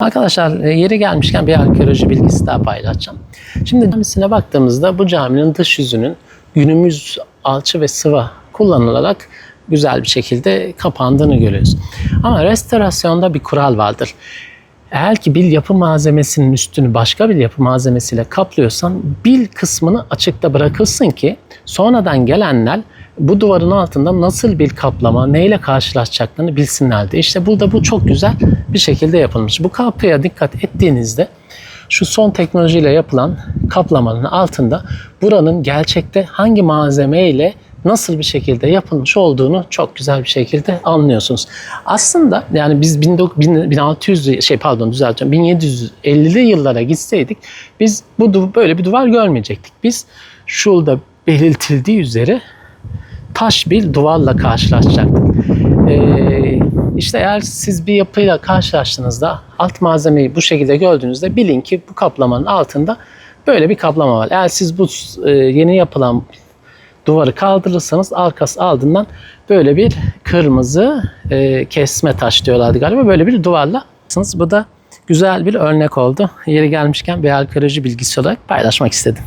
Arkadaşlar e, yeri gelmişken bir arkeoloji bilgisi daha paylaşacağım. Şimdi camisine baktığımızda bu caminin dış yüzünün günümüz alçı ve sıva kullanılarak güzel bir şekilde kapandığını görüyoruz. Ama restorasyonda bir kural vardır. Eğer ki bir yapı malzemesinin üstünü başka bir yapı malzemesiyle kaplıyorsan bil kısmını açıkta bırakılsın ki sonradan gelenler bu duvarın altında nasıl bir kaplama, neyle karşılaşacaklarını bilsinlerdi. İşte burada bu çok güzel bir şekilde yapılmış. Bu kapıya dikkat ettiğinizde şu son teknolojiyle yapılan kaplamanın altında buranın gerçekte hangi malzemeyle nasıl bir şekilde yapılmış olduğunu çok güzel bir şekilde anlıyorsunuz. Aslında yani biz 19 1600 şey pardon düzeltiyorum 1750'li yıllara gitseydik biz bu böyle bir duvar görmeyecektik. Biz şurada belirtildiği üzere taş bir duvarla karşılaşacaktık. Ee, işte eğer siz bir yapıyla karşılaştığınızda alt malzemeyi bu şekilde gördüğünüzde bilin ki bu kaplamanın altında böyle bir kaplama var. Eğer siz bu e, yeni yapılan duvarı kaldırırsanız arkası ardından böyle bir kırmızı e, kesme taş diyorlardı galiba böyle bir duvarla. Bu da güzel bir örnek oldu. Yeri gelmişken bir arkeoloji bilgisi olarak paylaşmak istedim.